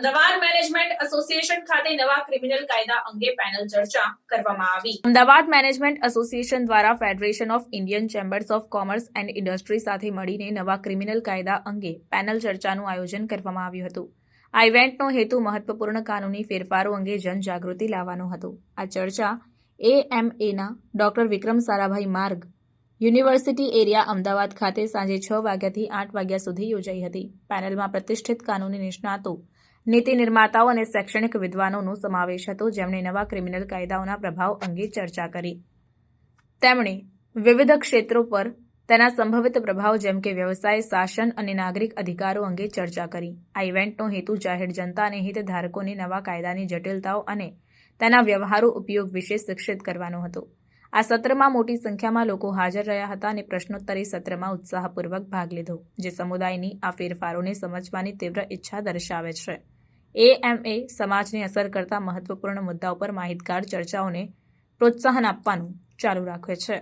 Ahmedabad management association ખાતે નવા criminal કાયદા અંગે પેનલ ચર્ચા કરવામાં આવી. અમદાવાદ મેનેજમેન્ટ એસોસિએશન દ્વારા federation of Indian chambers of commerce and industry સાથે મળીને નવા ક્રિમિનલ કાયદા અંગે પેનલ ચર્ચાનું આયોજન કરવામાં આવ્યું હતું. આ ઇવેન્ટનો હેતુ મહત્વપૂર્ણ કાનૂની ફેરફારો અંગે જનજાગૃતિ લાવવાનો હતો. આ ચર્ચા એએમએના ડોક્ટર વિક્રમ સારાભાઈ માર્ગ, યુનિવર્સિટી એરિયા અમદાવાદ ખાતે સાંજે છ વાગ્યાથી આઠ વાગ્યા સુધી યોજાઈ હતી. પેનલમાં પ્રતિષ્ઠિત કાનૂની નિષ્ણાતો નીતિ નિર્માતાઓ અને શૈક્ષણિક વિદ્વાનોનો સમાવેશ હતો. જેમણે નવા ક્રિમિનલ કાયદાઓના પ્રભાવ અંગે ચર્ચા કરી. તેમણે વિવિધ ક્ષેત્રો પર તેના સંભવિત પ્રભાવ જેમ કે વ્યવસાય, શાસન અને નાગરિક અધિકારો અંગે ચર્ચા કરી. આ ઇવેન્ટનો હેતુ જાહેર જનતા અને હિતધારકોને નવા કાયદાની જટિલતાઓ અને તેના વ્યવહારુ ઉપયોગ વિશે શિક્ષિત કરવાનો હતો. આ સત્રમાં મોટી સંખ્યામાં લોકો હાજર રહ્યા હતા અને પ્રશ્નોત્તરી સત્રમાં ઉત્સાહપૂર્વક ભાગ લીધો, જે સમુદાયની આ ફેરફારોને સમજવાની તીવ્ર ઈચ્છા દર્શાવે છે. એએમએ સમાજને અસર કરતા મહત્વપૂર્ણ મુદ્દાઓ પર માહિતગાર ચર્ચાઓને પ્રોત્સાહન આપવાનું ચાલુ રાખે છે.